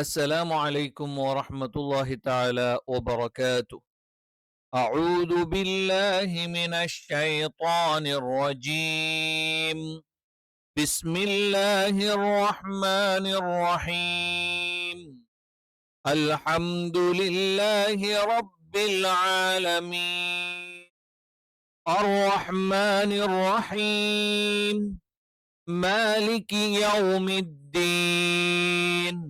السلام عليكم ورحمة الله تعالى وبركاته. أعوذ بالله من الشيطان الرجيم. بسم الله الرحمن الرحيم. الحمد لله رب العالمين. الرحمن الرحيم. مالك يوم الدين.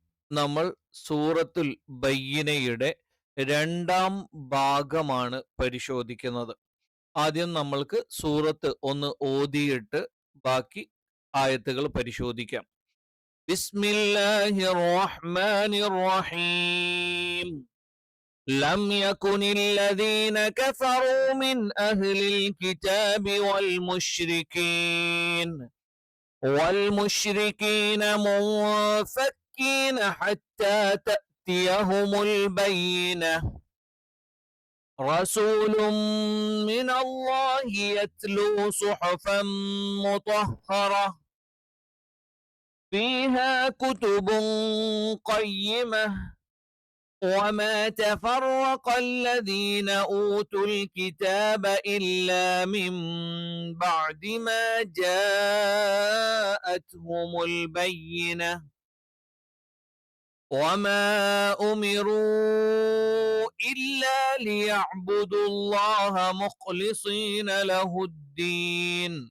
നമ്മൾ സൂറത്തുൽ ബയ്യനയുടെ രണ്ടാം ഭാഗമാണ് പരിശോധിക്കുന്നത് ആദ്യം നമ്മൾക്ക് സൂറത്ത് ഒന്ന് ഓതിയിട്ട് ബാക്കി ആയത്തുകൾ പരിശോധിക്കാം ബിസ്മില്ലാഹിർ റഹ്മാനിർ റഹീം لم يكن الذين كفروا من أهل الكتاب والمشركين والمشركين منفك مسكين حتى تأتيهم البينة. رسول من الله يتلو صحفا مطهرة. فيها كتب قيمة. وما تفرق الذين أوتوا الكتاب إلا من بعد ما جاءتهم البينة. وما امروا الا ليعبدوا الله مخلصين له الدين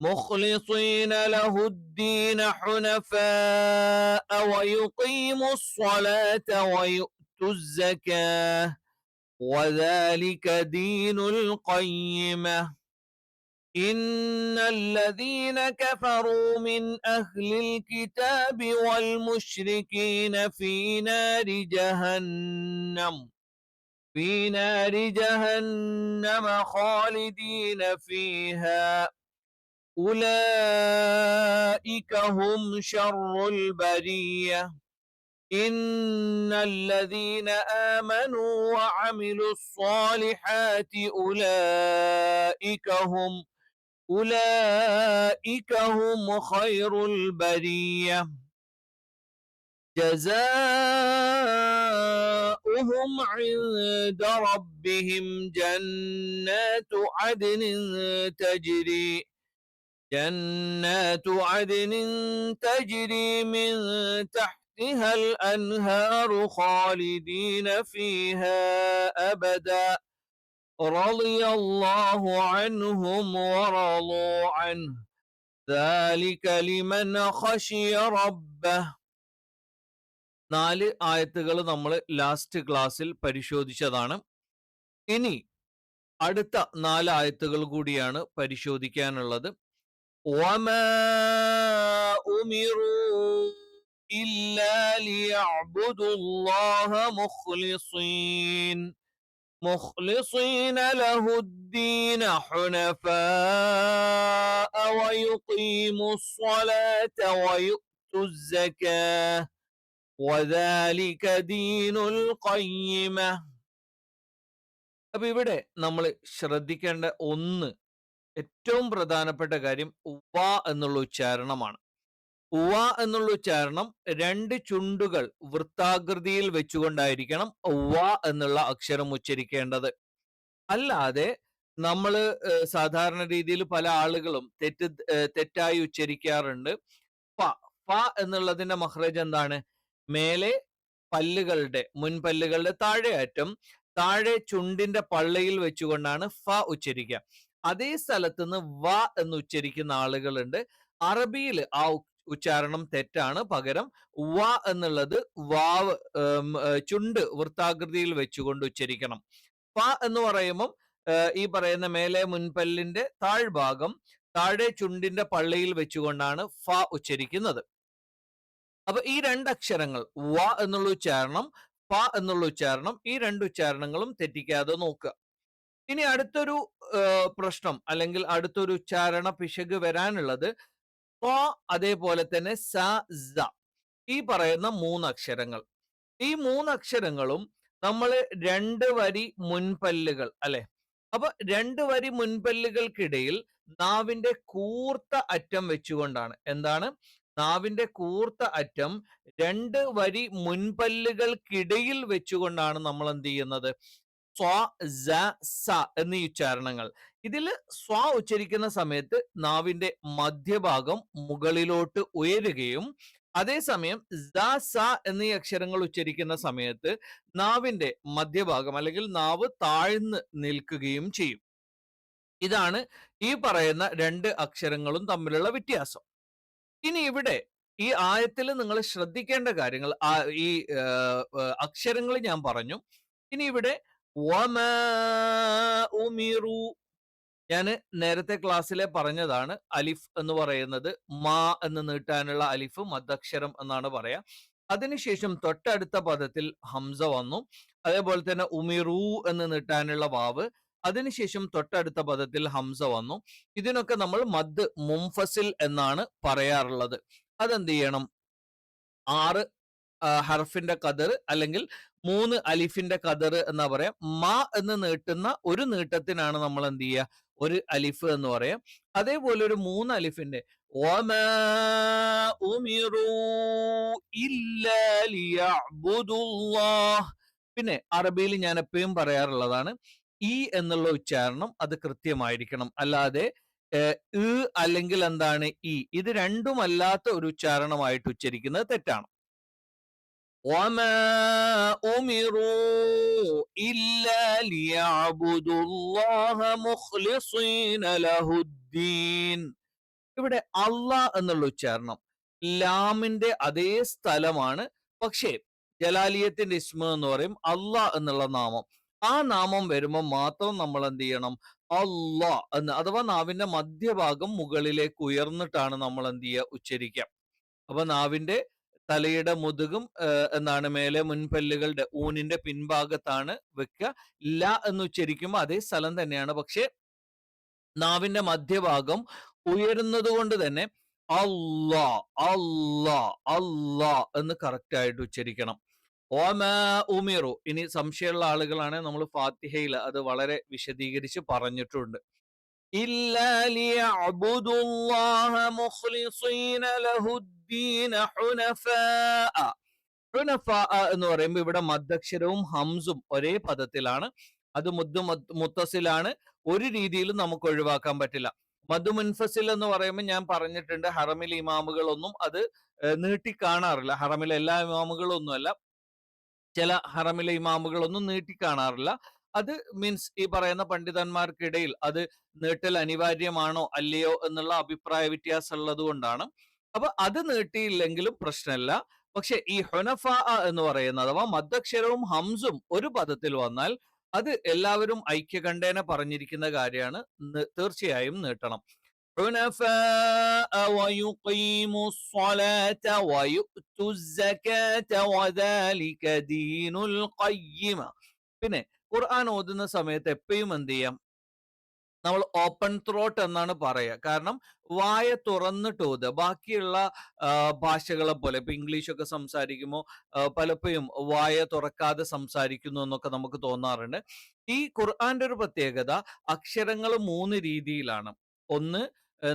مخلصين له الدين حنفاء ويقيموا الصلاه ويؤتوا الزكاه وذلك دين القيمه. إن الذين كفروا من أهل الكتاب والمشركين في نار جهنم في نار جهنم خالدين فيها. أولئك هم شر البرية. إن الذين آمنوا وعملوا الصالحات أولئك هم أولئك هم خير البرية. جزاؤهم عند ربهم جنات عدن تجري جنات عدن تجري من تحتها الأنهار خالدين فيها أبداً. رضي الله عنهم ورضوا عنه ذلك لمن خشي ربه നാല് ആയത്തുകൾ നമ്മൾ ലാസ്റ്റ് ക്ലാസ്സിൽ പരിശോധിച്ചതാണ് ഇനി അടുത്ത നാല് ആയത്തുകൾ കൂടിയാണ് പരിശോധിക്കാനുള്ളത് ഇല്ലാ ലിയഅബ്ദുല്ലാഹ മുഖ്ലിസീൻ مخلصين له الدين حنفاء ويقيموا الصلاة ويؤتوا الزكاة وذلك دين القيمة അപ്പൊ ഇവിടെ നമ്മൾ ശ്രദ്ധിക്കേണ്ട ഒന്ന് ഏറ്റവും പ്രധാനപ്പെട്ട കാര്യം ഉവ എന്നുള്ള ഉച്ചാരണമാണ് ഉവ എന്നുള്ള ഉച്ചാരണം രണ്ട് ചുണ്ടുകൾ വൃത്താകൃതിയിൽ വെച്ചുകൊണ്ടായിരിക്കണം ഉവ എന്നുള്ള അക്ഷരം ഉച്ചരിക്കേണ്ടത്. അല്ലാതെ നമ്മൾ സാധാരണ രീതിയിൽ പല ആളുകളും തെറ്റ് തെറ്റായി ഉച്ചരിക്കാറുണ്ട്. ഫ ഫ എന്നുള്ളതിന്റെ മഹ്റജ് എന്താണ്? മേലെ പല്ലുകളുടെ മുൻപല്ലുകളുടെ താഴെ താഴെ ചുണ്ടിന്റെ പള്ളയിൽ വെച്ചുകൊണ്ടാണ് ഫ ഉച്ചരിക്കുക. അതേ സ്ഥലത്തുനിന്ന് വ എന്ന് ഉച്ചരിക്കുന്ന ആളുകളുണ്ട്. അറബിയിൽ ആ ഉച്ചാരണം തെറ്റാണ്. പകരം വ എന്നുള്ളത് വാവ് ചുണ്ട് വൃത്താകൃതിയിൽ വെച്ചുകൊണ്ട് ഉച്ചരിക്കണം. പ എന്ന് പറയുമ്പം ഈ പറയുന്ന മേലെ മുൻപല്ലിന്റെ താഴ്ഭാഗം താഴെ ചുണ്ടിന്റെ പള്ളിയിൽ വെച്ചുകൊണ്ടാണ് ഫ ഉച്ചരിക്കുന്നത്. അപ്പൊ ഈ രണ്ട് അക്ഷരങ്ങൾ വ എന്നുള്ള ഉച്ചാരണം പ എന്നുള്ള ഉച്ചാരണം ഈ രണ്ട് ഉച്ചാരണങ്ങളും തെറ്റിക്കാതെ നോക്കുക. ഇനി അടുത്തൊരു പ്രശ്നം അല്ലെങ്കിൽ അടുത്തൊരു ഉച്ചാരണ പിശക് വരാനുള്ളത് അതേപോലെ തന്നെ സ ഈ പറയുന്ന മൂന്ന് അക്ഷരങ്ങൾ ഈ മൂന്ന് അക്ഷരങ്ങളും നമ്മൾ രണ്ട് വരി മുൻപല്ലുകൾ അല്ലെ? അപ്പൊ രണ്ട് വരി മുൻപല്ലുകൾക്കിടയിൽ നാവിന്റെ കൂർത്ത അറ്റം വെച്ചുകൊണ്ടാണ്. എന്താണ്? നാവിന്റെ കൂർത്ത അറ്റം രണ്ട് വരി മുൻപല്ലുകൾക്കിടയിൽ വെച്ചുകൊണ്ടാണ് നമ്മൾ എന്ത് ചെയ്യുന്നത്? സ്വ സ എന്നീ ഉച്ചാരണങ്ങൾ. ഇതിൽ സ്വ ഉച്ചരിക്കുന്ന സമയത്ത് നാവിന്റെ മധ്യഭാഗം മുകളിലോട്ട് ഉയരുകയും അതേസമയം സ എന്നീ അക്ഷരങ്ങൾ ഉച്ചരിക്കുന്ന സമയത്ത് നാവിന്റെ മധ്യഭാഗം അല്ലെങ്കിൽ നാവ് താഴ്ന്ന് നിൽക്കുകയും ചെയ്യും. ഇതാണ് ഈ പറയുന്ന രണ്ട് അക്ഷരങ്ങളും തമ്മിലുള്ള വ്യത്യാസം. ഇനി ഇവിടെ ഈ ആയത്തിൽ നിങ്ങൾ ശ്രദ്ധിക്കേണ്ട കാര്യങ്ങൾ ഈ അക്ഷരങ്ങൾ ഞാൻ പറഞ്ഞു. ഇനി ഇവിടെ ഞാൻ നേരത്തെ ക്ലാസ്സിലെ പറഞ്ഞതാണ് അലിഫ് എന്ന് പറയുന്നത് മാ എന്ന് നീട്ടാനുള്ള അലിഫ് മദ്ദക്ഷരം എന്നാണ് പറയാ. അതിനുശേഷം തൊട്ടടുത്ത പദത്തിൽ ഹംസ വന്നു. അതേപോലെ തന്നെ ഉമിറു എന്ന് നീട്ടാനുള്ള വാവ്. അതിനുശേഷം തൊട്ടടുത്ത പദത്തിൽ ഹംസ വന്നു. ഇതിനൊക്കെ നമ്മൾ മദ് മുംഫസിൽ എന്നാണ് പറയാറുള്ളത്. അതെന്ത് ചെയ്യണം? ആറ് ഹർഫിന്റെ കതിർ അല്ലെങ്കിൽ മൂന്ന് അലിഫിന്റെ കതർ എന്നാ പറയാ. മാ എന്ന് നീട്ടുന്ന ഒരു നീട്ടത്തിനാണ് നമ്മൾ എന്ത് ചെയ്യുക ഒരു അലിഫ് എന്ന് പറയാം. അതേപോലെ ഒരു മൂന്ന് അലിഫിന്റെ. പിന്നെ അറബിയിൽ ഞാൻ എപ്പോഴും പറയാറുള്ളതാണ് ഈ എന്നുള്ള ഉച്ചാരണം അത് കൃത്യമായിരിക്കണം. അല്ലാതെ അല്ലെങ്കിൽ എന്താണ് ഈ ഇത് രണ്ടുമല്ലാത്ത ഒരു ഉച്ചാരണമായിട്ട് ഉച്ചരിക്കുന്നത് തെറ്റാണ്. وما أمروا إلا ليعبدوا الله مخلصين له الدين ഇവിടെ അള്ളാ എന്നുള്ള ഉച്ചാരണം ലാമിന്റെ അതേ സ്ഥലമാണ് പക്ഷേ ജലാലിയത്തിന്റെ ഇസ്മ എന്ന് പറയും അള്ളാ എന്നുള്ള നാമം ആ നാമം വരുമ്പോൾ മാത്രം നമ്മൾ എന്ത് ചെയ്യണം അള്ളാ എന്ന് അഥവാ നാവിന്റെ മധ്യഭാഗം മുകളിലേക്ക് ഉയർന്നിട്ടാണ് നമ്മൾ എന്ത് ചെയ്യുക ഉച്ചരിക്കുക അപ്പൊ നാവിന്റെ തലയുടെ മുതുകും എന്നാണ് മേലെ മുൻപല്ലുകളുടെ ഊനിന്റെ പിൻഭാഗത്താണ് വെക്കുക. ല എന്ന് ഉച്ചരിക്കുമ്പോൾ അതേ സ്ഥലം തന്നെയാണ്. പക്ഷെ നാവിന്റെ മധ്യഭാഗം ഉയരുന്നത് കൊണ്ട് തന്നെ അല്ലാ അല്ലാ അല്ലാ എന്ന് കറക്റ്റ് ആയിട്ട് ഉച്ചരിക്കണം. ഓമ ഉമിറു. ഇനി സംശയമുള്ള ആളുകളാണ് നമ്മൾ ഫാത്തിഹയിൽ അത് വളരെ വിശദീകരിച്ച് പറഞ്ഞിട്ടുണ്ട്. إلا ليعبدوا الله مخلصين له الدين حنفاء എന്ന് പറയുമ്പോൾ ഇവിടെ മദ്ദക്ഷരവും ഹംസും ഒരേ പദത്തിലാണ് അത് മുദ്ദു മുത്തസിലാണ് ഒരു രീതിയിലും നമുക്ക് ഒഴിവാക്കാൻ പറ്റില്ല മധു മുൻഫസിൽ എന്ന് പറയുമ്പോൾ ഞാൻ പറഞ്ഞിട്ടുണ്ട് ഹറമിൽ ഇമാമുകളൊന്നും അത് നീട്ടി കാണാറില്ല ഹറമിലെ എല്ലാ ഇമാമുകളും ഒന്നുമല്ല ചില ഹറമിലെ ഇമാമുകളൊന്നും നീട്ടി കാണാറില്ല അത് മീൻസ് ഈ പറയുന്ന പണ്ഡിതന്മാർക്കിടയിൽ അത് നീട്ടൽ അനിവാര്യമാണോ അല്ലയോ എന്നുള്ള അഭിപ്രായ വ്യത്യാസം ഉള്ളത് കൊണ്ടാണ്. അപ്പൊ അത് നീട്ടിയില്ലെങ്കിലും പ്രശ്നമല്ല പക്ഷെ ഈ ഹൊനഫ എന്ന് പറയുന്ന അഥവാ മദ്ദക്ഷരവും ഹംസും ഒരു പദത്തിൽ വന്നാൽ അത് എല്ലാവരും ഐക്യകണ്ഠേന പറഞ്ഞിരിക്കുന്ന കാര്യമാണ്. തീർച്ചയായും നീട്ടണം. പിന്നെ ഖുർആൻ ഓതുന്ന സമയത്ത് എപ്പോഴും എന്ത് ചെയ്യാം? നമ്മൾ ഓപ്പൺ ത്രോട്ട് എന്നാണ് പറയുക. കാരണം വായ തുറന്നിട്ട് ഓതുക. ബാക്കിയുള്ള ഭാഷകളെ പോലെ ഇപ്പൊ ഇംഗ്ലീഷൊക്കെ സംസാരിക്കുമ്പോൾ പലപ്പോഴും വായ തുറക്കാതെ സംസാരിക്കുന്നു എന്നൊക്കെ നമുക്ക് തോന്നാറുണ്ട്. ഈ ഖുർആന്റെ ഒരു പ്രത്യേകത അക്ഷരങ്ങൾ മൂന്ന് രീതിയിലാണ്. ഒന്ന്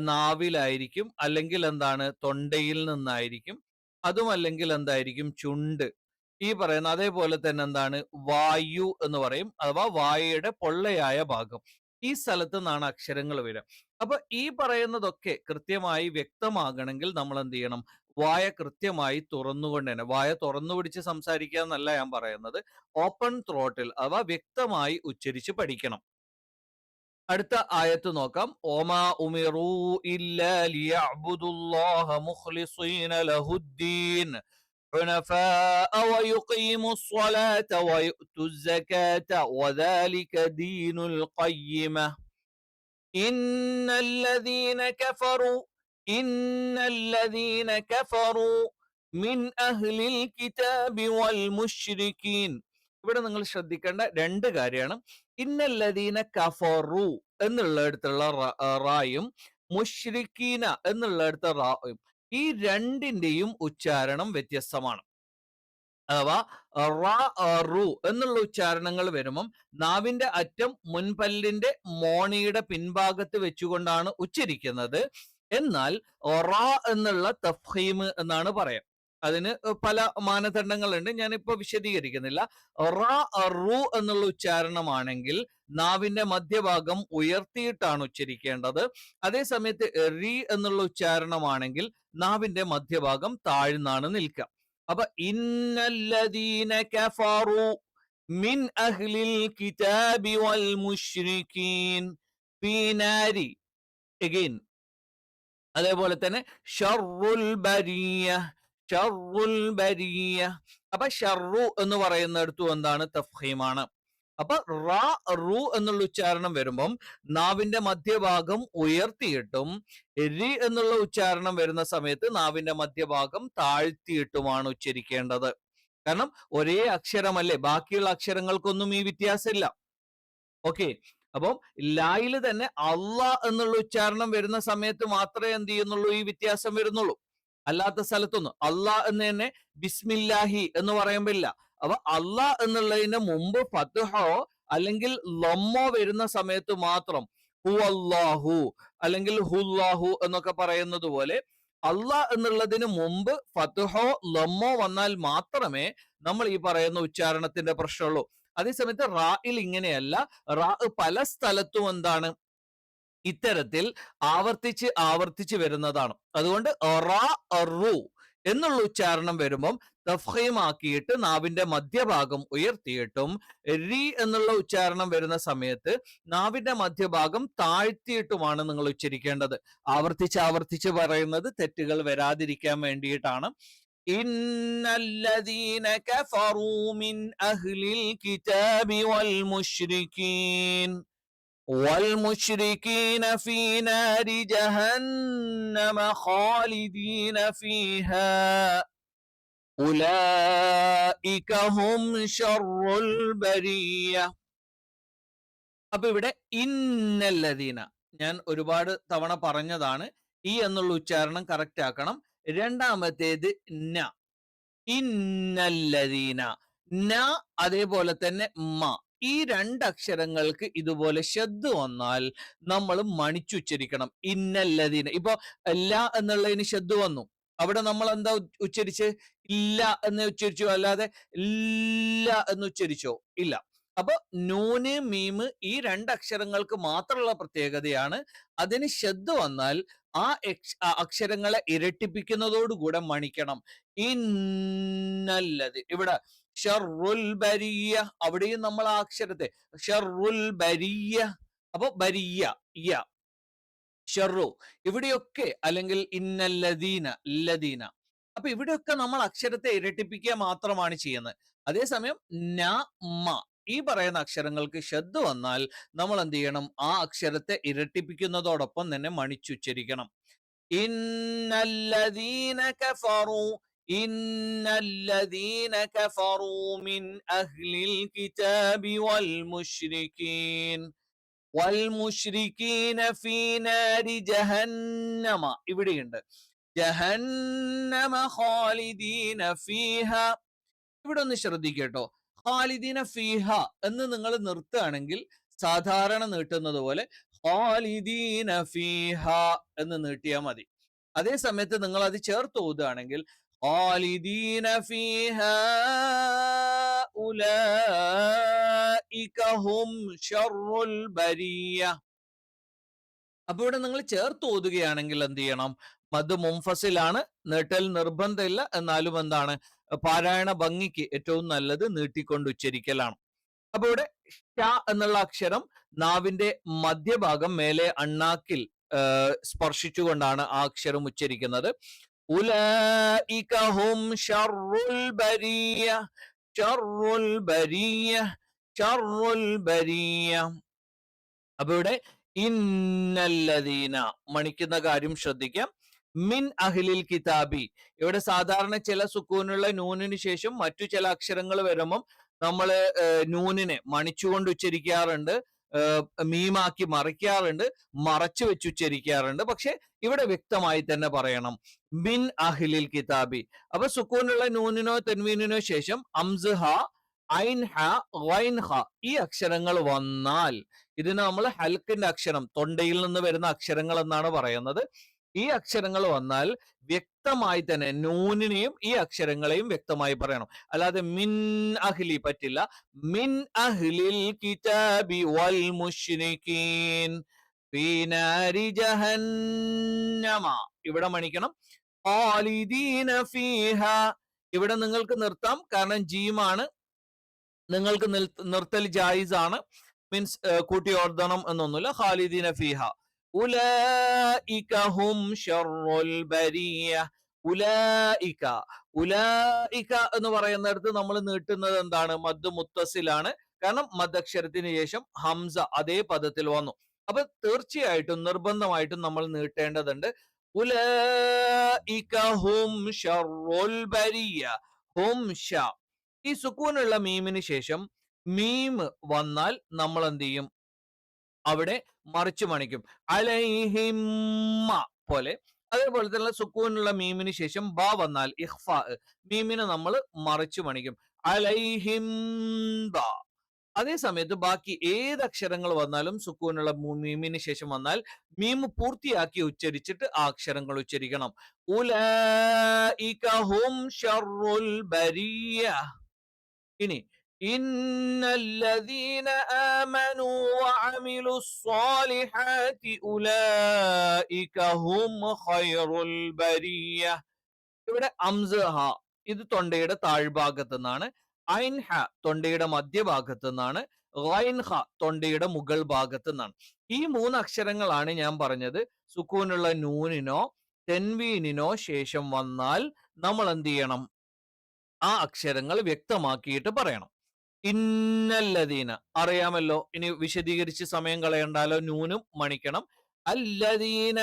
നാവിലായിരിക്കും. അല്ലെങ്കിൽ എന്താണ്? തൊണ്ടയിൽ നിന്നായിരിക്കും. അതും അല്ലെങ്കിൽ എന്തായിരിക്കും? ചുണ്ട്. ഈ പറയുന്ന അതേപോലെ തന്നെ എന്താണ്? വായു എന്ന് പറയും അഥവാ വായയുടെ പൊള്ളയായ ഭാഗം. ഈ സ്ഥലത്ത് നിന്നാണ് അക്ഷരങ്ങൾ വരിക. അപ്പൊ ഈ പറയുന്നതൊക്കെ കൃത്യമായി വ്യക്തമാകണമെങ്കിൽ നമ്മൾ എന്ത് ചെയ്യണം? വായ കൃത്യമായി തുറന്നുകൊണ്ട് തന്നെ വായ തുറന്നു പിടിച്ച് സംസാരിക്കുക എന്നല്ല ഞാൻ പറയുന്നത്. ഓപ്പൺ ത്രോട്ടിൽ അഥവാ വ്യക്തമായി ഉച്ചരിച്ച് പഠിക്കണം. അടുത്ത ആയത്ത് നോക്കാം. ഓമാ ഉമിറു ഇല്ല حنفاء ويقيموا الصلاة ويؤتوا الزكاة وذلك دين القيمة إن الذين كفروا إن الذين كفروا മിൻ അഹ്ലിൽ കിതാബി വൽ മുശ്രിക്കീൻ ഇവിടെ നിങ്ങൾ ശ്രദ്ധിക്കേണ്ട രണ്ട് കാര്യമാണ് ഇന്നല്ലദീന കഫറു എന്നുള്ളിടത്തുള്ള റ- ആ, റായും മുഷ്രിക്കീന എന്നുള്ളിടത്ത് റായും ഈ രണ്ടിന്റെയും ഉച്ചാരണം വ്യത്യസ്തമാണ്. അഥവാ റ റു എന്നുള്ള ഉച്ചാരണങ്ങൾ വരുമ്പം നാവിന്റെ അറ്റം മുൻപല്ലിന്റെ മോണിയുടെ പിൻഭാഗത്ത് വെച്ചുകൊണ്ടാണ് ഉച്ചരിക്കുന്നത്. എന്നാൽ റ എന്നുള്ള തഫീം എന്നാണ് പറയാം. അതിന് പല മാനദണ്ഡങ്ങളുണ്ട്. ഞാനിപ്പോ വിശദീകരിക്കുന്നില്ല. റ റു എന്നുള്ള ഉച്ചാരണമാണെങ്കിൽ നാവിന്റെ മധ്യഭാഗം ഉയർത്തിയിട്ടാണ് ഉച്ചരിക്കേണ്ടത്. അതേ സമയത്ത് റി എന്നുള്ള ഉച്ചാരണമാണെങ്കിൽ നാവിന്റെ മധ്യഭാഗം താഴ്ന്നാണ് നിൽക്കുക. അപ്പൊ ഇന്നല്ലദീന കഫറു മിൻ അഹ്ലിൽ കിതാബി വൽ മുശ്രിക്കീൻ പീനാരി എഗെയിൻ അതേപോലെ തന്നെ ഷർറുൽ ബരിയ ഷർറുൽ ബരിയ. അപ്പൊ ഷർറു എന്ന് പറയുന്നിടത്തു എന്താണ്? തഫീമാണ് അപ്പൊ റ റു എന്നുള്ള ഉച്ചാരണം വരുമ്പം നാവിന്റെ മധ്യഭാഗം ഉയർത്തിയിട്ടും രി എന്നുള്ള ഉച്ചാരണം വരുന്ന സമയത്ത് നാവിന്റെ മധ്യഭാഗം താഴ്ത്തിയിട്ടുമാണ് ഉച്ചരിക്കേണ്ടത്. കാരണം ഒരേ അക്ഷരമല്ലേ? ബാക്കിയുള്ള അക്ഷരങ്ങൾക്കൊന്നും ഈ വ്യത്യാസമില്ല. ഓക്കെ. അപ്പം ലായിൽ തന്നെ അള്ള എന്നുള്ള ഉച്ചാരണം വരുന്ന സമയത്ത് മാത്രമേ എന്ത് ചെയ്യുന്നുള്ളൂ? ഈ വ്യത്യാസം വരുന്നുള്ളൂ. അല്ലാത്ത സ്ഥലത്തൊന്നും. അള്ളാ എന്ന് തന്നെ ബിസ്മില്ലാഹി എന്ന് പറയുമ്പോ ഇല്ല. അപ്പൊ അള്ളാ എന്നുള്ളതിന് മുമ്പ് ഫത്തുഹോ അല്ലെങ്കിൽ ലമ്മോ വരുന്ന സമയത്ത് മാത്രം ഹു അല്ലാഹു അല്ലെങ്കിൽ ഹുല്ലാഹു എന്നൊക്കെ പറയുന്നത് പോലെ അള്ളാ എന്നുള്ളതിന് മുമ്പ് ഫത്തുഹോ ലമ്മോ വന്നാൽ മാത്രമേ നമ്മൾ ഈ പറയുന്ന ഉച്ചാരണത്തിന്റെ പ്രശ്നമുള്ളൂ. അതേസമയത്ത് റായിൽ ഇങ്ങനെയല്ല. റാ പല സ്ഥലത്തും എന്താണ്? ഇത്തരത്തിൽ ആവർത്തിച്ച് ആവർത്തിച്ച് വരുന്നതാണ്. അതുകൊണ്ട് റു എന്നുള്ള ഉച്ചാരണം വരുമ്പം തഫീമാക്കിയിട്ട് നാവിന്റെ മധ്യഭാഗം ഉയർത്തിയിട്ടും രി എന്നുള്ള ഉച്ചാരണം വരുന്ന സമയത്ത് നാവിന്റെ മധ്യഭാഗം താഴ്ത്തിയിട്ടുമാണ് നിങ്ങൾ ഉച്ചരിക്കേണ്ടത്. ആവർത്തിച്ച് ആവർത്തിച്ച് പറയുന്നത് തെറ്റുകൾ വരാതിരിക്കാൻ വേണ്ടിയിട്ടാണ്. ഇന്നല്ലദീന കഫറൂ മിൻ അഹ്ലിൽ കിതാബി വൽ മുശ്രിക്കീൻ والمشركين في نار جهنم خالدين فيها أولئك هم شر البرية അപ്പൊ ഇവിടെ ഇന്നല്ലദീന ഞാൻ ഒരുപാട് തവണ പറഞ്ഞതാണ് ഈ എന്നുള്ള ഉച്ചാരണം കറക്റ്റ് ആക്കണം രണ്ടാമത്തേത് ന ഇന്നല്ലദീന ന അതേപോലെ തന്നെ മ ഈ രണ്ട് അക്ഷരങ്ങൾക്ക് ഇതുപോലെ ശബ്ദ വന്നാൽ നമ്മൾ മണിച്ചുച്ചരിക്കണം. ഇന്നല്ലതിന് ഇപ്പൊ ല എന്നുള്ളതിന് ശബ്ദ വന്നു. അവിടെ നമ്മൾ എന്താ ഉച്ചരിച്ച്? ഇല്ല എന്ന് ഉച്ചരിച്ചോ. അല്ലാതെ ഇല്ല എന്ന് ഉച്ചരിച്ചോ? ഇല്ല. അപ്പൊ നൂന് മീമ് ഈ രണ്ട് അക്ഷരങ്ങൾക്ക് മാത്രമുള്ള പ്രത്യേകതയാണ്. അതിന് ശബ്ദ വന്നാൽ ആ അക്ഷരങ്ങളെ ഇരട്ടിപ്പിക്കുന്നതോടുകൂടെ മണിക്കണം. ഇന്നല്ലത് ഇവിടെ ഷർറുൽ ബരിയ അവിടെയും നമ്മൾ ആ അക്ഷരത്തെ ഷറുൽ ബരിയ അപ്പൊ ബരിയ യ. ഷറു ഇവിടെയൊക്കെ അല്ലെങ്കിൽ ഇന്നല്ലദീന ലദീന അപ്പൊ ഇവിടെയൊക്കെ നമ്മൾ അക്ഷരത്തെ ഇരട്ടിപ്പിക്കുക മാത്രമാണ് ചെയ്യുന്നത്. അതേസമയം ന മ. ഈ പറയുന്ന അക്ഷരങ്ങൾക്ക് ശബ്ദ വന്നാൽ നമ്മൾ എന്ത് ചെയ്യണം? ആ അക്ഷരത്തെ ഇരട്ടിപ്പിക്കുന്നതോടൊപ്പം തന്നെ മണിച്ചുച്ചരിക്കണം. ഇന്നല്ലദീന കഫറു. إن الذين كفروا من أهل الكتاب والمشركين والمشركين في نار جهنم ഇവിടെയുണ്ട് ജഹന്നമ ഖാലിദീന ഫീഹ ഇവിടെ ഒന്ന് ശ്രദ്ധിക്കട്ടോ ഖാലിദീന ഫീഹ എന്ന് നിങ്ങൾ നിർത്തുകയാണെങ്കിൽ സാധാരണ നീട്ടുന്നത് പോലെ ഖാലിദീന ഫീഹ എന്ന് നീട്ടിയാൽ മതി അതേ സമയത്ത് നിങ്ങൾ അത് ചേർത്ത് ഓതുകയാണെങ്കിൽ ഖാലിദീന فيها ഉലൈക ഹും شر ബരിയ അപ്പൊ ഇവിടെ നിങ്ങൾ ചേർത്ത് ഓതുകയാണെങ്കിൽ എന്ത് ചെയ്യണം? മത് മുംഫസിലാണ് നീട്ടൽ നിർബന്ധമില്ല എന്നാലും എന്താണ്? പാരായണ ഭംഗിക്ക് ഏറ്റവും നല്ലത് നീട്ടിക്കൊണ്ട് ഉച്ചരിക്കലാണ്. അപ്പൊ ഇവിടെ ഷ എന്നുള്ള അക്ഷരം നാവിന്റെ മധ്യഭാഗം മേലെ അണ്ണാക്കിൽ സ്പർശിച്ചുകൊണ്ടാണ് ആ അക്ഷരം ഉച്ചരിക്കുന്നത്. ഉലൈക هم ശർറുൽ البرية ശർറുൽ البرية ശർറുൽ البرية ഇന്നല്ലദീന മണിക്കുന്ന കാര്യം ശ്രദ്ധിക്കാം. മിൻ അഹ്ലിൽ കിതാബി. ഇവിടെ സാധാരണ ചില സുക്കൂനുള്ള നൂനിന് ശേഷം മറ്റു ചില അക്ഷരങ്ങൾ വരുമ്പം നമ്മൾ നൂനിനെ മണിച്ചുകൊണ്ട് ഉച്ചരിക്കാറുണ്ട്. മീമാക്കി മറിക്കാറുണ്ട് മറച്ചു വെച്ചുച്ചരിക്കാറുണ്ട്. പക്ഷെ ഇവിടെ വ്യക്തമായി തന്നെ പറയണം. മിൻ അഹ്ലിൽ കിതാബി. അപ്പൊ സുക്കൂനുള്ള നൂനിനോ തെൻവീനിനോ ശേഷം അംസ് ഹ ഐൻ ഹ വൈൻ ഹ ഈ അക്ഷരങ്ങൾ വന്നാൽ. ഇതിന് നമ്മൾ ഹൽക്കിന്റെ അക്ഷരം തൊണ്ടയിൽ നിന്ന് വരുന്ന അക്ഷരങ്ങൾ എന്നാണ് പറയുന്നത്. ഈ അക്ഷരങ്ങൾ വന്നാൽ വ്യക്തമായി തന്നെ നൂനിനെയും ഈ അക്ഷരങ്ങളെയും വ്യക്തമായി പറയണം. അല്ലാതെ മിൻ അഹ്ലി പറ്റില്ല. മിൻ അഹ്ലിൽ കിതാബി വൽ ഫീ ജഹന്നമ. ഇവിടെ മണിക്കണം. ഫീഹ. ഇവിടെ നിങ്ങൾക്ക് നിർത്താം. കാരണം ജീമാണ്. നിങ്ങൾക്ക് നിർത്തൽ ജായിസ് ആണ് മീൻസ് കൂട്ടി ഓർദണം എന്നൊന്നുമില്ല. ഖാലിദീന ഫീഹ. ഉലൈക ഹും ഷർറുൽ ബരിയ ഉലൈക ഉലൈക എന്ന് പറയുന്നിടത്ത് നമ്മൾ നീട്ടുന്നത് എന്താണ്? മദ് മുത്തസിലാണ് കാരണം മദക്ഷരത്തിന് ശേഷം ഹംസ അതേ പദത്തിൽ വന്നു. അപ്പൊ തീർച്ചയായിട്ടും നിർബന്ധമായിട്ടും നമ്മൾ നീട്ടേണ്ടതുണ്ട്. ഉലൈക ഹും ഷർറുൽ ബരിയ. ഹും ഷ. ഈ സുക്കൂനുള്ള മീമിന് ശേഷം മീം വന്നാൽ നമ്മൾ എന്ത് ചെയ്യും? അവിടെ മറിച്ചു മണിക്കും. അലൈഹിമ്മ പോലെ. അതേപോലെ തന്നെ സുക്കൂനുള്ള മീമിന് ശേഷം ബ വന്നാൽ ഇഹ്ഫ മീമിനെ നമ്മൾ മറിച്ചു മണിക്കും. അലൈഹിം ബ അതേ സമയത്ത് ബാക്കി ഏത് അക്ഷരങ്ങൾ വന്നാലും സുക്കൂനുള്ള മീമിന് ശേഷം വന്നാൽ മീം പൂർത്തിയാക്കി ഉച്ചരിച്ചിട്ട് ആ അക്ഷരങ്ങൾ ഉച്ചരിക്കണം. ഉലൈക ഹും ഷർറുൽ الذين آمنوا وعملوا الصالحات أولئك هم خير ബരിയ. ഇവിടെ അംസഹ ഹ ഇത് തൊണ്ടയുടെ താഴ്ഭാഗത്തു നിന്നാണ് ഐൻ ഹ തൊണ്ടയുടെ മധ്യഭാഗത്ത് നിന്നാണ് റൈൻ ഹ തൊണ്ടയുടെ മുകൾ ഭാഗത്ത് നിന്നാണ് ഈ മൂന്ന് അക്ഷരങ്ങളാണ് ഞാൻ പറഞ്ഞത്. സുക്കൂനുള്ള നൂനിനോ തെൻവീനിനോ ശേഷം വന്നാൽ നമ്മൾ എന്ത് ചെയ്യണം? ആ അക്ഷരങ്ങൾ വ്യക്തമാക്കിയിട്ട് പറയണം. ഇന്നല്ലദീന. അറിയാമല്ലോ ഇനി വിശദീകരിച്ച് സമയം കളയണ്ടാലോ? നൂനും മണിക്കണം. അല്ലദീന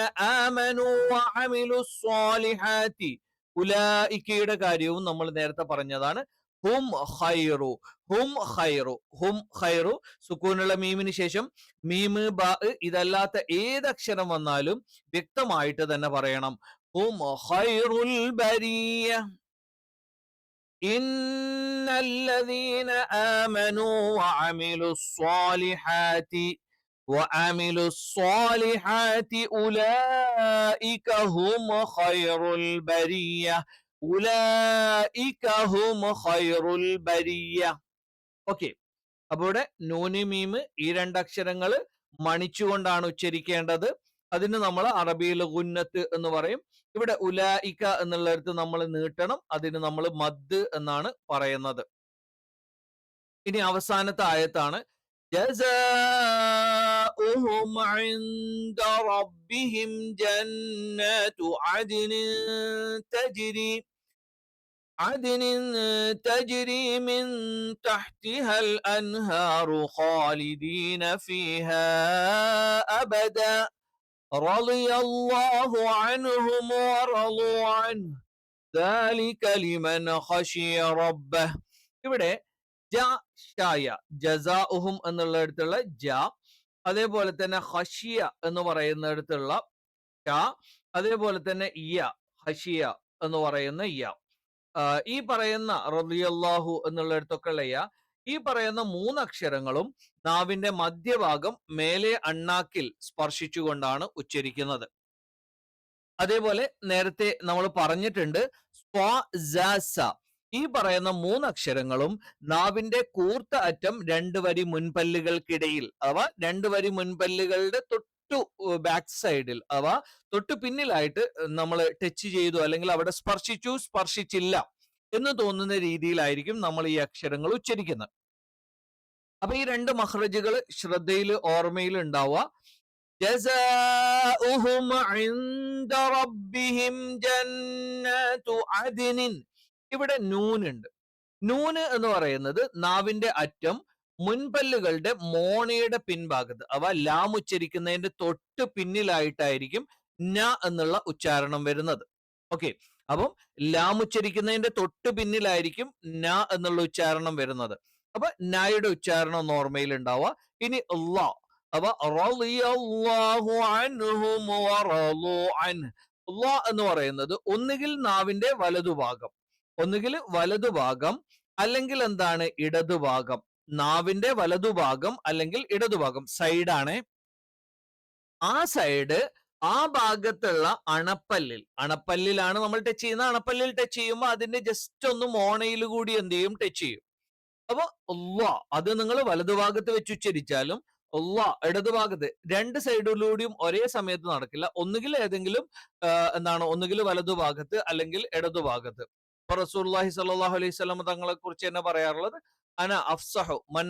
സ്വാലിഹാത്തി. ഉലായിക്കയുടെ കാര്യവും നമ്മൾ നേരത്തെ പറഞ്ഞതാണ്. ഹും ഹൈറു ഹും ഹൈറു ഹും ഹൈറു സുക്കൂനുള്ള മീമിന് ശേഷം മീമ് ബ ഇതല്ലാത്ത ഏത് അക്ഷരം വന്നാലും വ്യക്തമായിട്ട് തന്നെ പറയണം. ഹും ഹൈറുൽ ബരിയ. إن الذين آمنوا وعملوا الصالحات وعملوا الصالحات أولئك هم خير البرية أولئك هم خير البرية ഓക്കെ അപ്പൊ ഇവിടെ നൂനി മീമ് ഈ രണ്ടക്ഷരങ്ങൾ മണിച്ചുകൊണ്ടാണ് ഉച്ചരിക്കേണ്ടത് അതിന് നമ്മൾ അറബിയിൽ ഗുന്നത്ത് എന്ന് പറയും ഇവിടെ ഉലായിക്ക എന്നുള്ളിടത്ത് നമ്മൾ നീട്ടണം അതിന് നമ്മൾ മദ് എന്നാണ് പറയുന്നത് ഇനി അവസാനത്തെ ആയത്താണ് جزاؤهم عند ربهم جنات عدن تجري عدن تجري من تحتها الأنهار خالدين فيها أبدا رضي الله عنهم ورضوا عنه ذلك لمن خشي ربه ഇവിടെ ജ ഷായ ജസാഉഹും എന്നുള്ളിടത്തുള്ള ജ അതേപോലെ തന്നെ ഹഷിയ എന്ന് പറയുന്നിടത്തുള്ള ഷ അതേപോലെ തന്നെ ഇയ ഹഷിയ എന്ന് പറയുന്ന ഇയ ആ, ഈ പറയുന്ന റളിയല്ലാഹു എന്നുള്ളിടത്തൊക്കെ ഉള്ള ഇയ ഈ പറയുന്ന മൂന്നക്ഷരങ്ങളും നാവിന്റെ മധ്യഭാഗം മേലെ അണ്ണാക്കിൽ സ്പർശിച്ചുകൊണ്ടാണ് ഉച്ചരിക്കുന്നത് അതേപോലെ നേരത്തെ നമ്മൾ പറഞ്ഞിട്ടുണ്ട്. ഈ പറയുന്ന മൂന്നക്ഷരങ്ങളും നാവിന്റെ കൂർത്ത അറ്റം രണ്ട് വരി മുൻപല്ലുകൾക്കിടയിൽ അവ രണ്ട് വരി മുൻപല്ലുകളുടെ തൊട്ടു ബാക്ക് സൈഡിൽ അവ തൊട്ടു പിന്നിലായിട്ട് നമ്മൾ ടച്ച് ചെയ്തു അല്ലെങ്കിൽ അവിടെ സ്പർശിച്ചു സ്പർശിച്ചില്ല എന്ന് തോന്നുന്ന രീതിയിലായിരിക്കും നമ്മൾ ഈ അക്ഷരങ്ങൾ ഉച്ചരിക്കുന്നത്. അപ്പൊ ഈ രണ്ട് മഹ്റജുകൾ ശ്രദ്ധയിൽ ഓർമ്മയിൽ ഉണ്ടാവുക. ഇവിടെ നൂനുണ്ട് നൂന് എന്ന് പറയുന്നത് നാവിന്റെ അറ്റം മുൻപല്ലുകളുടെ മോണയുടെ പിൻഭാഗത്ത് അവ ലാം ഉച്ചരിക്കുന്നതിന്റെ തൊട്ട് പിന്നിലായിട്ടായിരിക്കും ന എന്നുള്ള ഉച്ചാരണം വരുന്നത്. ഓക്കെ. അപ്പം ലാമുച്ചരിക്കുന്നതിന്റെ തൊട്ട് പിന്നിലായിരിക്കും ന എന്നുള്ള ഉച്ചാരണം വരുന്നത്. അപ്പൊ നായുടെ ഉച്ചാരണം നോർമയിൽ ഉണ്ടാവുക. ഇനി എന്ന് പറയുന്നത് ഒന്നുകിൽ നാവിന്റെ വലതുഭാഗം ഒന്നുകിൽ വലതുഭാഗം അല്ലെങ്കിൽ എന്താണ് ഇടതുഭാഗം നാവിന്റെ വലതുഭാഗം അല്ലെങ്കിൽ ഇടതുഭാഗം സൈഡാണ് ആ സൈഡ് ആ ഭാഗത്തുള്ള അണപ്പല്ലിൽ അണപ്പല്ലിലാണ് നമ്മൾ ടച്ച് ചെയ്യുന്നത്. അണപ്പല്ലിൽ ടച്ച് ചെയ്യുമ്പോൾ അതിന്റെ ജസ്റ്റ് ഒന്ന് മോണയിൽ കൂടി എന്ത് ചെയ്യും ടച്ച് ചെയ്യും. അപ്പൊ അള്ളാ അത് നിങ്ങൾ വലതുഭാഗത്ത് വെച്ച് ഉച്ചരിച്ചാലും അള്ളാ ഇടതുഭാഗത്ത് രണ്ട് സൈഡിലൂടെയും ഒരേ സമയത്ത് നടക്കില്ല. ഒന്നുകിൽ ഏതെങ്കിലും എന്താണ് ഒന്നുകിൽ വലതുഭാഗത്ത് അല്ലെങ്കിൽ ഇടതുഭാഗത്ത് ഇപ്പൊ റസൂർലാഹി സല്ലാഹു അലൈഹി സ്വലം തങ്ങളെ കുറിച്ച് തന്നെ പറയാറുള്ളത് അന അഫ്സഹു മൻ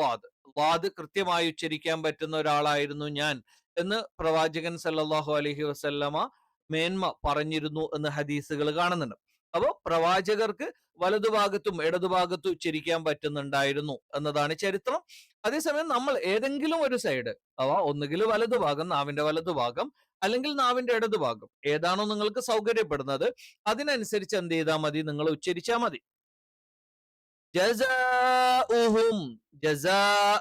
ലാദ് കൃത്യമായി ഉച്ചരിക്കാൻ പറ്റുന്ന ഒരാളായിരുന്നു ഞാൻ. എന്ന് പ്രവാചകൻ സല്ലാഹു അലഹി വസല്ലമ മേന്മ പറഞ്ഞിരുന്നു എന്ന് ഹദീസുകൾ കാണുന്നുണ്ട്. അപ്പോൾ പ്രവാചകർക്ക് വലതുഭാഗത്തും ഇടതുഭാഗത്തും ഉച്ചരിക്കാൻ പറ്റുന്നുണ്ടായിരുന്നു എന്നതാണ് ചരിത്രം. അതേസമയം നമ്മൾ ഏതെങ്കിലും ഒരു സൈഡ് അവ ഒന്നുകിൽ വലതുഭാഗം നാവിന്റെ വലതുഭാഗം അല്ലെങ്കിൽ നാവിന്റെ ഇടതുഭാഗം ഏതാണോ നിങ്ങൾക്ക് സൗകര്യപ്പെടുന്നത് അതിനനുസരിച്ച് എന്ത് ചെയ്താൽ മതി? നിങ്ങൾ ഉച്ചരിച്ചാൽ മതി. ജസാഉഹും ജസാ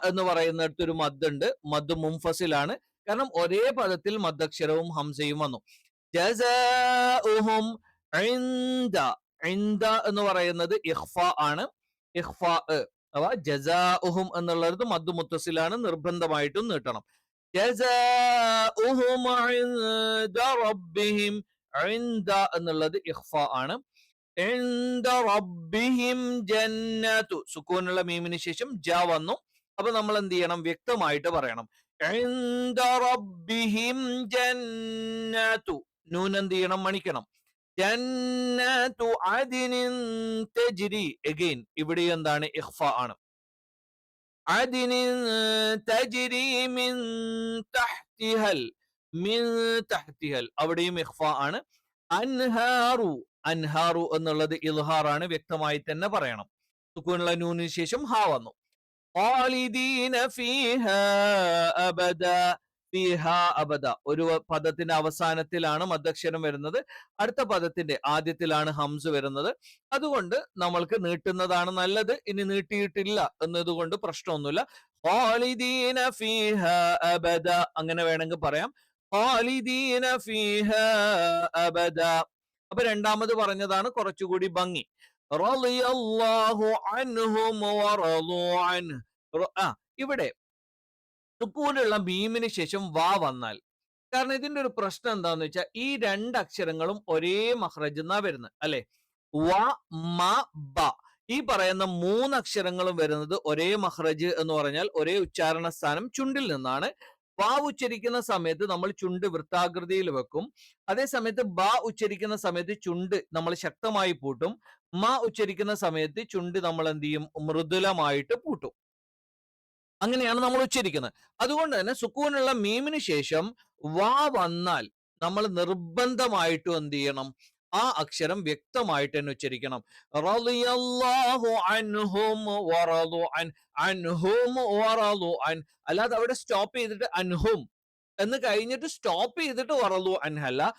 എന്ന് പറയുന്നിടത്ത് ഒരു ഉണ്ട്. മദ് മുംഫസിലാണ് കാരണം ഒരേ പദത്തിൽ മദ്ദക്ഷരവും ഹംസയും വന്നു. എന്ന് പറയുന്നത് ഇഹ്ഫ ആണ്. ഇഹ്ഫ അഥവാ ജസാഉഹും എന്നുള്ളത് മദ് മുത്തസിലാണ് നിർബന്ധമായിട്ടും നീട്ടണം. എന്നുള്ളത് ഇഹ്ഫ ആണ്. റബ്ബിഹിം ജന്നത്തു സുക്കൂനുള്ള മീമിന് ശേഷം ജ വന്നു. അപ്പൊ നമ്മൾ എന്ത് ചെയ്യണം? വ്യക്തമായിട്ട് പറയണം. നൂൻ എന്ത് ചെയ്യണം? മണിക്കണം. ജന്നത്തു അദിനിൻ തജ്രി എഗെയിൻ ഇവിടെ എന്താണ്? ഇഖ്ഫ ആണ്. അദിനിൻ തജ്രി മിൻ തഹ്തിഹൽ മിൻ തഹ്തിഹൽ അവിടെയും ഇഖ്ഫ ആണ്. അൻഹാറു. അൻഹാറു എന്നുള്ളത് ഇൽഹാറാണ് വ്യക്തമായി തന്നെ പറയണം. സുക്കൂനുള്ള നൂനിന് ശേഷം ഹാ വന്നു. അബദ ഒരു പദത്തിന്റെ അവസാനത്തിലാണ് മദ്ദക്ഷരം വരുന്നത്. അടുത്ത പദത്തിന്റെ ആദ്യത്തിലാണ് ഹംസ് വരുന്നത്. അതുകൊണ്ട് നമ്മൾക്ക് നീട്ടുന്നതാണ് നല്ലത്. ഇനി നീട്ടിയിട്ടില്ല എന്നതുകൊണ്ട് പ്രശ്നമൊന്നുമില്ല. അബദ. അങ്ങനെ വേണമെങ്കിൽ പറയാം. അബദ. അപ്പൊ രണ്ടാമത് പറഞ്ഞതാണ് കുറച്ചുകൂടി ഭംഗി. റളിയല്ലാഹു ഇവിടെ സുക്കൂനുള്ള ഭീമിന് ശേഷം വാ വന്നാൽ. കാരണം ഇതിന്റെ ഒരു പ്രശ്നം എന്താന്ന് വെച്ചാൽ ഈ രണ്ട് അക്ഷരങ്ങളും ഒരേ മഹ്റജ് എന്നാ വരുന്നത് അല്ലെ? വ മ ബ. ഈ പറയുന്ന മൂന്ന് അക്ഷരങ്ങളും വരുന്നത് ഒരേ മഹ്റജ് എന്ന് പറഞ്ഞാൽ ഒരേ ഉച്ചാരണ സ്ഥാനം ചുണ്ടിൽ നിന്നാണ്. വാ ഉച്ചരിക്കുന്ന സമയത്ത് നമ്മൾ ചുണ്ട് വൃത്താകൃതിയിൽ വെക്കും. അതേ സമയത്ത് ബ ഉച്ചരിക്കുന്ന സമയത്ത് ചുണ്ട് നമ്മൾ ശക്തമായി പൂട്ടും. മ ഉച്ചരിക്കുന്ന സമയത്ത് ചുണ്ട് നമ്മൾ എന്ത് ചെയ്യും? മൃദുലമായിട്ട് പൂട്ടും. അങ്ങനെയാണ് നമ്മൾ ഉച്ചരിക്കുന്നത്. അതുകൊണ്ട് തന്നെ സുക്കൂനുള്ള മീമിന് ശേഷം വാ വന്നാൽ നമ്മൾ നിർബന്ധമായിട്ടും എന്ത് ചെയ്യണം? ആ അക്ഷരം വ്യക്തമായിട്ട് തന്നെ ഉച്ചരിക്കണം. അല്ലാതെ അവിടെ സ്റ്റോപ്പ് ചെയ്തിട്ട് അൻഹും. എന്ന് കഴിഞ്ഞിട്ട് സ്റ്റോപ്പ് ചെയ്തിട്ട് വറലു അൻഹല്ല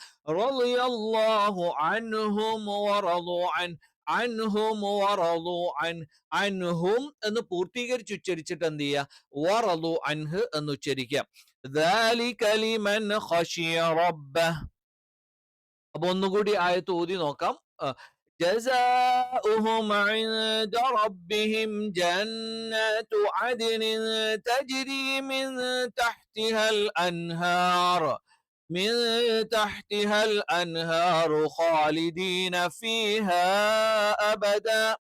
അൻഹും അൻഹും എന്ന് പൂർത്തീകരിച്ച് ഉച്ചരിച്ചിട്ട് എന്ത് ചെയ്യുക? എന്ന് ഉച്ചരിക്കുക. അപ്പൊ ഒന്നുകൂടി ആയത്ത് ഓതി നോക്കാം അഹ് جزاؤهم عند ربهم جنات عدن تجري من تحتها الأنهار من تحتها الأنهار خالدين فيها أبدا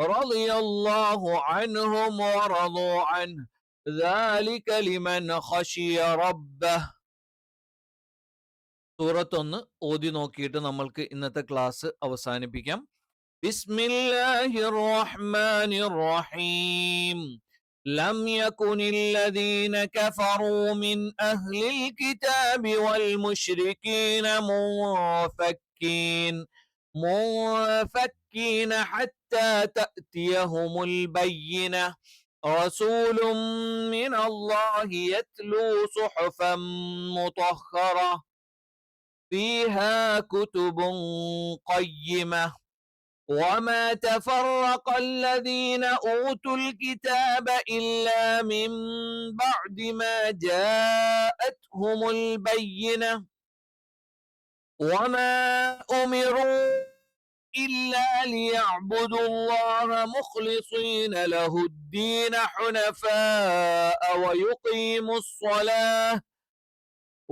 رضي الله عنهم ورضوا عنه ذلك لمن خشي ربه സൂറത്തൊന്ന് ഓതി നോക്കിയിട്ട് നമ്മൾക്ക് ഇന്നത്തെ ക്ലാസ് അവസാനിപ്പിക്കാം ബിസ്മില്ലാഹിർ റഹ്മാനിർ റഹീം لم يكن الذين كفروا من أهل الكتاب والمشركين منفكين منفكين حتى تأتيهم البينة رسول من الله يتلو صحفا مطهرة فيها كتب قيمة. وما تفرق الذين أوتوا الكتاب إلا من بعد ما جاءتهم البينة. وما أمروا إلا ليعبدوا الله مخلصين له الدين حنفاء ويقيموا الصلاة.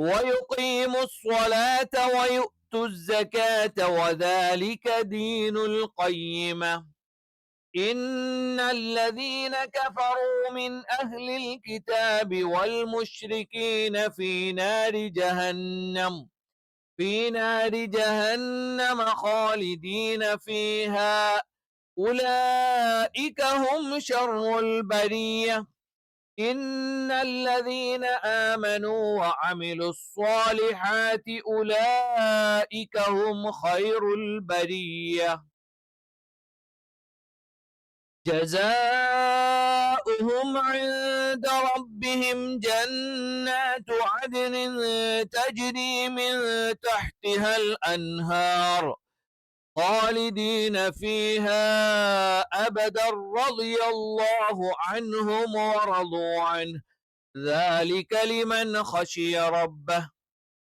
ويقيموا الصلاة ويؤتوا الزكاة وذلك دين القيمة. إن الذين كفروا من أهل الكتاب والمشركين في نار جهنم في نار جهنم خالدين فيها. أولئك هم شر البرية. إن الذين آمنوا وعملوا الصالحات أولئك هم خير البرية جزاؤهم عند ربهم جنات عدن تجري من تحتها الأنهار خالدين فيها أبدا رضي الله عنهم ورضوا عنه ذلك لمن خشي ربه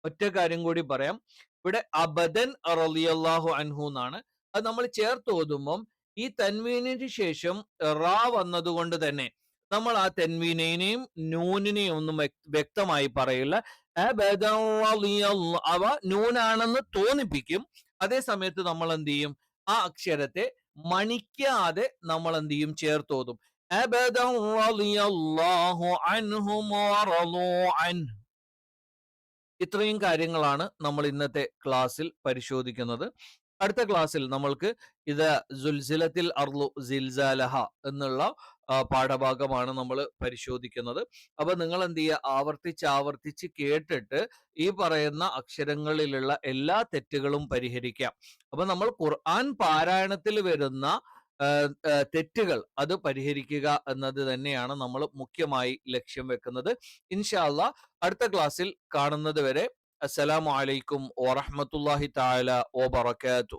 ഒറ്റ കാര്യം കൂടി പറയാം ഇവിടെ അബദൻ റളിയല്ലാഹു അൻഹു എന്നാണ് അത് നമ്മൾ ചേർത്ത് ഓതുമ്പം ഈ തൻവീനിന് ശേഷം റാ വന്നതുകൊണ്ട് തന്നെ നമ്മൾ ആ തെൻവീനെയും നൂനിനെയും ഒന്നും വ്യക്- വ്യക്തമായി പറയില്ല അബദൻ റളിയല്ല- അവ നൂനാണെന്ന് തോന്നിപ്പിക്കും അതേ സമയത്ത് നമ്മൾ എന്ത് ചെയ്യും ആ അക്ഷരത്തെ മണിക്കാതെ നമ്മൾ എന്ത് ചെയ്യും ചേർത്തോതും ഇത്രയും കാര്യങ്ങളാണ് നമ്മൾ ഇന്നത്തെ ക്ലാസ്സിൽ പരിശോധിക്കുന്നത്. അടുത്ത ക്ലാസ്സിൽ നമ്മൾക്ക് ഇത് ജുൽസിലത്തിൽ അർലു ജിൽസാലഹ എന്നുള്ള പാഠഭാഗമാണ് നമ്മൾ പരിശോധിക്കുന്നത്. അപ്പൊ നിങ്ങൾ എന്ത് ചെയ്യുക ആവർത്തിച്ച് ആവർത്തിച്ച് കേട്ടിട്ട് ഈ പറയുന്ന അക്ഷരങ്ങളിലുള്ള എല്ലാ തെറ്റുകളും പരിഹരിക്കാം. അപ്പൊ നമ്മൾ ഖുർആൻ പാരായണത്തിൽ വരുന്ന തെറ്റുകൾ അത് പരിഹരിക്കുക എന്നത് തന്നെയാണ് നമ്മൾ മുഖ്യമായി ലക്ഷ്യം വെക്കുന്നത്. ഇൻഷാല്ല അടുത്ത ക്ലാസ്സിൽ കാണുന്നത് വരെ അസ്സലാമു അലൈക്കും വറഹ്മത്തുള്ളാഹി തആല വബറകാതുഹു.